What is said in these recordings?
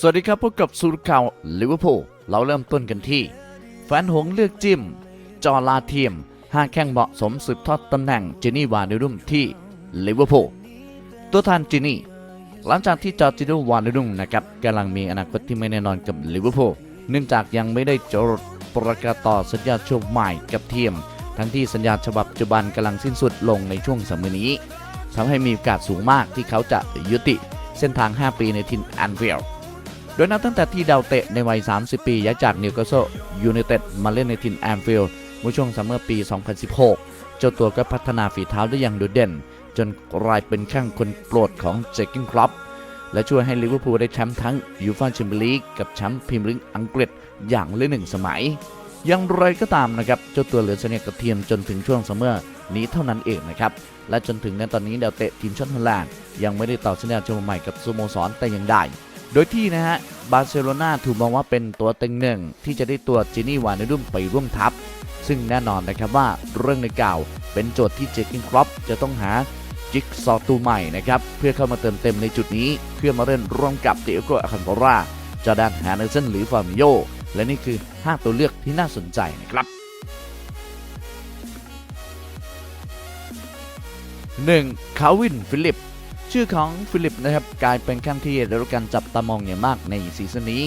สวัสดีครับพบกับสุรข่าวลิเวอร์พูลเราเริ่มต้นกันที่ แฟนหงเลือกจิ้ม จอลาเทียมห้าแข้งเหมาะสมสืบทอดตำแหน่งเจนี่วานิรุ่มที่ลิเวอร์พูลตัวแทนเจนี่หลังจากที่จอจิโนวานิรุ่มนะครับกำลังมีอนาคตที่ไม่แน่นอนกับลิเวอร์พูลเนื่องจากยังไม่ได้จดประกาศต่อสัญญาช่วงใหม่กับทีมทั้งที่สัญญาฉบับปัจจุบันกำลังสิ้นสุดลงในช่วงสามมือนี้ทำให้มีโอกาสสูงมากที่เขาจะยุติเส้นทาง 5 ปีในทินแอนฟิลด์ โดยนับตั้งแต่ที่ดาวเตะในวัย 30 ปีย้ายจากนิวคาสเซิลยูไนเต็ดมาเล่นในทินแอนฟิลด์เมื่อช่วงซัมเมอร์ปี 2016 เจ้าตัวก็พัฒนาฝีเท้าได้อย่างโดดเด่น จนกลายเป็นแข้งคนโปรดของเจคกินคลับและช่วยให้ลิเวอร์พูลได้แชมป์ทั้งยูฟ่าแชมเปี้ยนลีกกับแชมป์พรีเมียร์ลีกอังกฤษอย่างละหนึ่งสมัย อย่างไรก็ตามนะครับ เจ้าตัวเหลือเสัญญากับทียมจนถึงช่วงซัมเมอร์นี้เท่านั้นเองนะครับ และจนถึงในตอนนี้ดาวเตะทีมชาติฮอลแลนด์ยังไม่ได้ต่อสัญญาฉบับใหม่กับสโมสรแต่อย่างใด โดยที่นะฮะบาร์เซโลนาถูกมองว่าเป็นตัวเต็งหนึ่งที่จะได้ตัวจินี่วานรุ่มไปร่วมทัพ ซึ่งแน่นอนนะครับว่าเรื่องในเก่าเป็นโจทย์ที่เจคกินครอปจะต้องหาจิกซอว์ตัวใหม่นะครับเพื่อเข้ามาเติมเต็มในจุดนี้ เพื่อมาเล่นร่วมกับเดโกอาคันโปราจอแดนแฮนเดอร์สันหรือฟาร์มิโยและนี่คือ 5 ตัวเลือกที่น่าสนใจนะครับ 1. คาวินฟิลิป ชื่อของฟิลิปนะครับกลายเป็นข้างที่ได้รับการจับตามองอย่างมากในซีซั่นนี้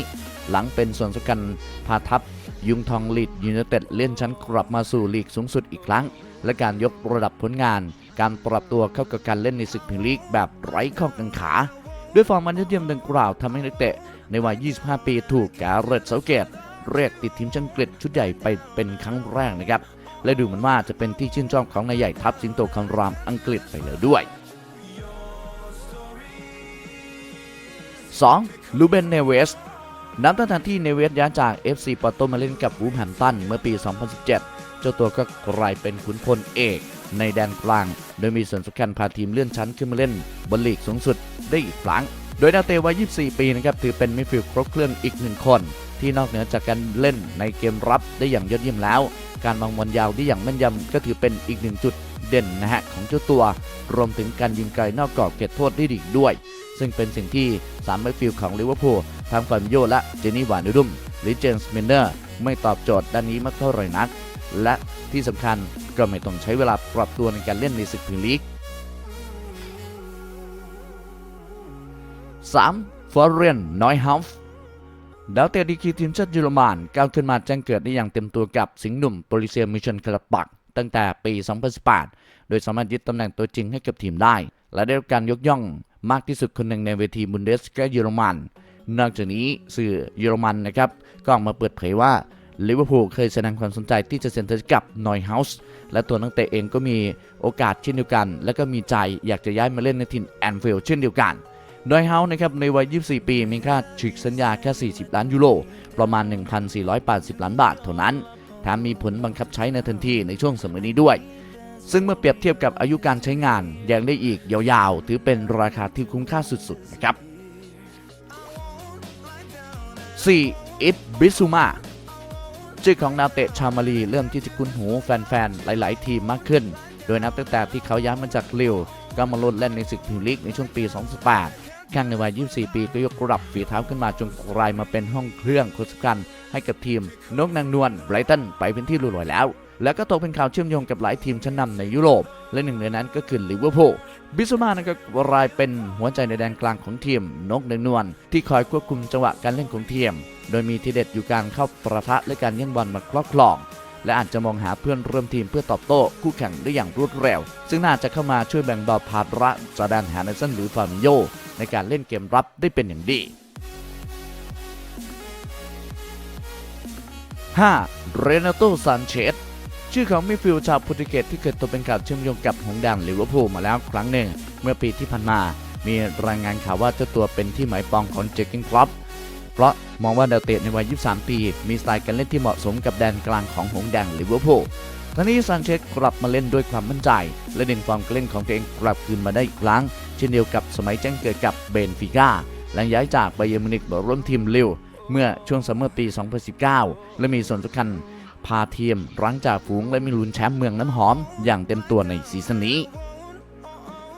หลังเป็นส่วนสำคัญพาทัพยุงทองลีดยูไนเต็ดเลื่อนชั้นกลับมาสู่ลีกสูงสุดอีกครั้ง และการยกระดับผลงาน การปรับตัวเข้ากับการเล่นในศึกพรีลีกแบบไร้ข้อกังขา ด้วยฟอร์มมันยอดเยี่ยมดังกล่าวทำให้นักเตะ ในวัย 25 ปีถูกแกเรตเซาเกตเรียกติดทีมชาติอังกฤษชุดใหญ่ไปเป็นครั้งแรกนะครับและดูเหมือนว่าจะเป็นที่ชื่นชอบของนายใหญ่ทัพสิงโตคำรามอังกฤษไปแล้วด้วย 2. ลูเบนเนเวสนับตั้งแต่ที่เนเวสย้ายจาก FC ปอร์โตมาเล่นกับวูฟแฮมตันเมื่อปี 2017 เจ้าตัวก็กลายเป็นขุนพลเอก ในแดนกลาง โดยมีส่วนสำคัญพาทีมเลื่อนชั้นขึ้นมาเล่นบนลีกสูงสุดได้อีกครั้ง โดยดาวเตวัย 24 ปีนะครับถือเป็นมิดฟิลด์ครบเครื่องอีกหนึ่งคน ที่นอกเหนือจากการเล่นในเกมรับได้อย่างยอดเยี่ยมแล้ว การวางบอลยาวได้อย่างแม่นยำก็ถือเป็นอีกหนึ่งจุด เด่นนะฮะของเจ้าตัวรวมถึงการยิงไกลนอกกรอบเขตโทษได้ดีอีกด้วย ซึ่งเป็นสิ่งที่สามแบ็คฟิลด์ของลิเวอร์พูลทางฟาร์มโยและเจนี่วานดุมหรือเจมส์เมนเนอร์ไม่ตอบโจทย์ด้านนี้มากเท่าไหร่นัก และที่สำคัญก็ไม่ต้องใช้เวลาปรับตัวในการเล่นในศึกพรีเมียร์ลีก 3. ฟอร์เรนนอยฮัฟดาวเตะดีกีทีมชาติเยอรมันก้าวขึ้นมาแจ้งเกิดได้อย่างเต็มตัวกับสิงห์หนุ่มโปลิเซียมิชันคาราบัก ตั้งแต่ปี 2018 โดยสามารถยึดตำแหน่งตัวจริงให้กับทีมได้ และได้รับการยกย่องมากที่สุดคนหนึ่งในเวทีบุนเดสกาเยอรมัน นอกจากนี้สื่อเยอรมันนะครับก็ออกมาเปิดเผยว่าลิเวอร์พูลเคยแสดงความสนใจที่จะเซ็นเตอร์กับนอยเฮาส์และตัวนักเตะเองก็มีโอกาสเช่นเดียวกัน และก็มีใจอยากจะย้ายมาเล่นในทีมแอนฟิลด์เช่นเดียวกันโดยเฮาส์นะครับในวัย 24 ปีมีค่าฉีกสัญญาแค่ 40 ล้านยูโรประมาณ 1,480 ล้านบาทเท่านั้น แถมมีผลบังคับใช้ในทันทีในช่วงสมัยนี้ด้วย ซึ่งเมื่อเปรียบเทียบกับอายุการใช้งานยังได้อีกยาวๆ ถือเป็นราคาที่คุ้มค่าสุดๆนะครับ 4. อิบบิซูมาชื่อของดาเตะชามาลีเริ่มที่จะคุ้นหูแฟนๆ หลายๆ ทีมมากขึ้น โดยนับตั้งแต่ที่เขาย้ายมาจากลิวก็มาลดเล่นในศึกพรีเมียร์ลีกในช่วงปี 2018 ข้างในวัย 24 ปีก็ยกระดับฝีเท้าขึ้นมาจนกลายมาเป็นห้องเครื่องคนสำคัญให้กับทีมนกนางนวลไบรตันไปเป็นที่รู้ลอยแล้ว แล้วก็ตกเป็นข่าวเชื่อมโยงกับหลายทีมชั้นนำในยุโรป และหนึ่งในนั้นก็คือลิเวอร์พูลบิสมานะครับกลายเป็นหัวใจในแดนกลางของทีมนกนางนวลที่คอยควบคุมจังหวะการเล่นของทีม โดยมีทีเด็ดอยู่การเข้าประทะและการแย่งบอลมาครอบครองและอาจจะมองหาเพื่อนร่วมทีมเพื่อตอบโต้คู่แข่งได้อย่างรวดเร็ว ซึ่งน่าจะเข้ามาช่วยแบ่งเบาภาระจอแดนแฮนเดอร์สันหรือฟาร์มิโย ในการเล่นเกมรับได้เป็นอย่างดี 5. เรนาโตซานเชสชื่อของมิฟิลชาวโปรตุเกสที่เกิดตัวเป็นข่าวเชื่อมโยงกับหงส์แดงลิเวอร์พูลมาแล้วครั้งหนึ่ง เมื่อปีที่ผ่านมา มีรายงานข่าวว่าเจ้าตัวเป็นที่หมายปองของเจคกินคลับเพราะมองว่าดาวเตะในวัย 23 ปี มีสไตล์การเล่นที่เหมาะสมกับแดนกลางของหงส์แดงลิเวอร์พูล ทั้งนี้ซานเชสกลับมาเล่นด้วยความมั่นใจ และดึงฟอร์มการเล่นของตัวเองกลับคืนมาได้อีกครั้ง เช่นเดียวกับสมัยแจ้งเกิดกับเบนฟิก้าหลังย้ายจากไบเยอร์มิวนิกมาร่วมทีมลิวเมื่อช่วงซัมเมอร์ปี 2019 และมีส่วนสำคัญพาทีมรั้งจากฝูงและมีลุ้นแชมป์เมืองน้ำหอม อย่างเต็มตัวในซีซั่นนี้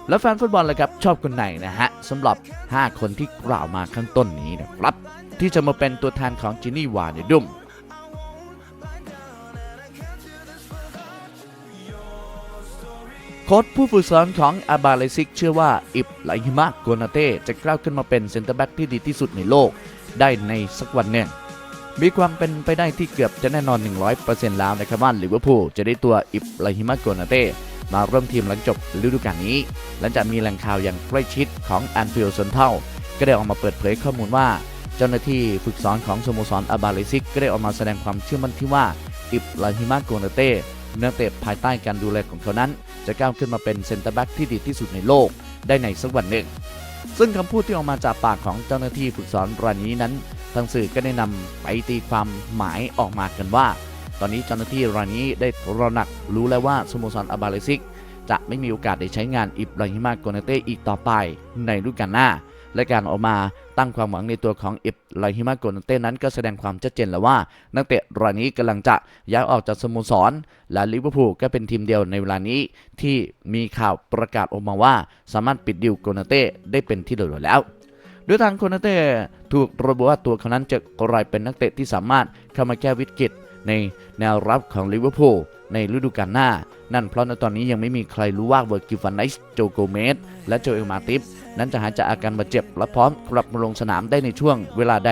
แล้วแฟนฟุตบอลเลยครับ ชอบคนไหนนะฮะสำหรับ 5 คนที่กล่าวมาข้างต้นนี้นะครับ ที่จะมาเป็นตัวแทนของจินนี่วาเนดุม ค้ชผู้ฝึกสอนของอาบาเลซิกเชื่อว่าอิบไลฮิมะโกนาเต้จะกล้าวขึ้นมาเป็นเซนเตอร์แบ็กที่ดีที่สุดในโลกได้ในสักวันหนึ่งมีความเป็นไปได้ที่เกือบจะแน่นอน 100%แล้วนะครับว่าลิเวอร์พูลจะได้ตัวอิบไลฮิมะโกนาเต้มาร่วมทีมหลังจบฤดูกาลนี้ หลังจากมีแหล่งข่าวอย่างใกล้ชิดของแอนฟิลด์ซนเทลก็ได้ออกมาเปิดเผยข้อมูลว่า เจ้าหน้าที่ฝึกสอนของสโมสรอาบาเลซิกก็ได้ออกมาแสดงความเชื่อมั่นที่ว่าอิบไลฮิมะโกนาเต้ นักเตะภายใต้การดูแลของเขานั้น จะก้าวขึ้นมาเป็นเซนเตอร์แบ็กที่ดีที่สุดในโลกได้ในสักวันหนึ่ง ซึ่งคำพูดที่ออกมาจากปากของเจ้าหน้าที่ฝึกสอนรายนี้นั้นทางสื่อก็ได้นำไปตีความหมายออกมากันว่า ตอนนี้เจ้าหน้าที่รายนี้ได้ระหนักรู้แล้วว่าสโมสรอาบาเลซิก จะไม่มีโอกาสได้ใช้งานอิบราฮิมาโกนาเต้อีกต่อไปในฤดูกาลหน้า และการออกมาตั้งความหวังในตัวของอิบราฮิมาโกนเต้นั้นก็แสดงความชัดเจนแล้วว่า นักเตะรายนี้กำลังจะย้ายออกจากสโมสร และลิเวอร์พูลก็เป็นทีมเดียวในเวลานี้ ที่มีข่าวประกาศออกมาว่า สามารถปิดดิวโกนเต้ได้เป็นที่เรียบร้อยแล้วโดยทางโกนเต้ถูกระบุว่าตัวเขานั้นจะกลายเป็นนักเตะที่สามารถเข้ามาแก้วิกฤตในแนวรับของลิเวอร์พูลในฤดูกาลหน้า นั่นเพราะในตอนนี้ยังไม่มีใครรู้ว่าเวอร์กิฟันไนส์โจโกเมสและโจเอลมาติฟ นั้นจะหายจากอาการบาดเจ็บ และพร้อมกลับมาลงสนามได้ในช่วงเวลาใด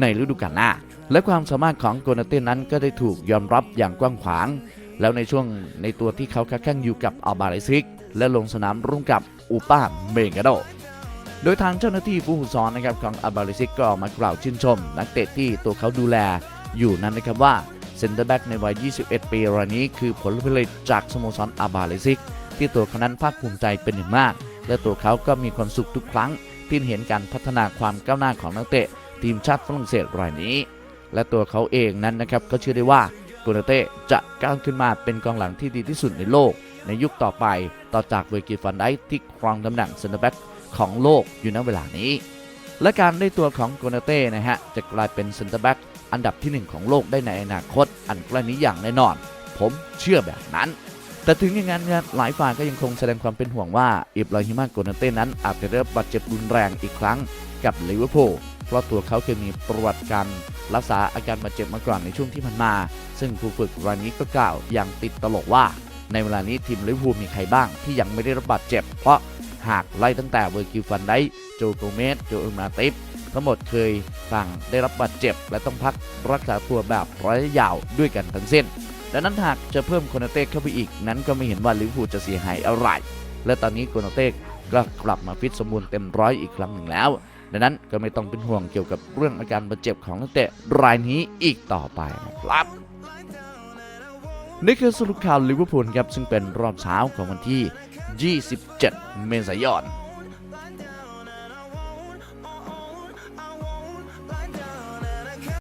ในฤดูกาลหน้า และความสามารถของโกนาเต้นั้นก็ได้ถูกยอมรับอย่างกว้างขวาง แล้วในช่วงในตัวที่เขาค้าแข่งอยู่กับอัลบาเลซิก และลงสนามร่วมกับอูป้าเมกาโดโดยทางเจ้าหน้าที่ผู้ฝึกสอนนะครับของอาบาลิซิกก็มากล่าวชื่นชม นักเตะที่ตัวเขาดูแลอยู่นั้นนะครับว่าเซนเตอร์แบ็กในวัย 21 ปีรายนี้คือผลผลิตจากสโมสรอาบาลิซิก ที่ตัวเขานั้นภาคภูมิใจเป็นอย่างมาก และตัวเขาก็มีความสุขทุกครั้ง ที่เห็นการพัฒนาความก้าวหน้าของนักเตะ ทีมชาติฝรั่งเศสรายนี้ และตัวเขาเองนั้นนะครับก็เชื่อได้ว่าโกนเต้จะก้าวขึ้นมาเป็นกองหลังที่ดีที่สุดในโลก ในยุคต่อไปต่อจากเวอร์กิฟันไดท์ที่ครองตำแหน่งเซนเตอร์แบ็กของโลกอยู่ณเวลานี้ และการได้ตัวของโกนาเต้นะฮะจะกลายเป็นเซนเตอร์แบ็กอันดับที่ 1 ของโลกได้ในอนาคต อันใกล้นี้อย่างแน่นอน ผมเชื่อแบบนั้น แต่ถึงอย่างนั้นครับหลายฝ่ายก็ยังคงแสดงความเป็นห่วงว่าอิบราฮิมาโกนาเต้นั้นอาจจะได้รับบาดเจ็บรุนแรงอีกครั้งกับลิเวอร์พูลเพราะตัวเขาเคยมีประวัติการรักษาอาการบาดเจ็บมาก่อนในช่วงที่ผ่านมา ซึ่งผู้ฝึกรายนี้ก็กล่าวอย่างติดตลกว่า ในเวลานี้ทีมลิเวอร์พูลมีใครบ้างที่ยังไม่ได้รับบาดเจ็บ เพราะหากไล่ตั้งแต่เวอร์กิลฟันไดโจโกเมสโจเอลมาติฟทั้งหมดเคยต่างได้รับบาดเจ็บ และต้องพักรักษาตัวแบบระยะยาวด้วยกันทั้งสิ้น ดังนั้นหากจะเพิ่มโคนาเต้เข้าไปอีก นั้นก็ไม่เห็นว่าลิเวอร์พูลจะเสียหายอะไร และตอนนี้โคนาเต้ก็กลับมาฟิตสมบูรณ์เต็มร้อยอีกครั้งหนึ่งแล้ว ดังนั้นก็ไม่ต้องเป็นห่วงเกี่ยวกับเรื่องอาการบาดเจ็บของนักเตะรายนี้อีกต่อไปนะครับนี่คือสรุปข่าวลิเวอร์พูลครับซึ่งเป็นรอบเช้าของวันที่ 27 เมษายน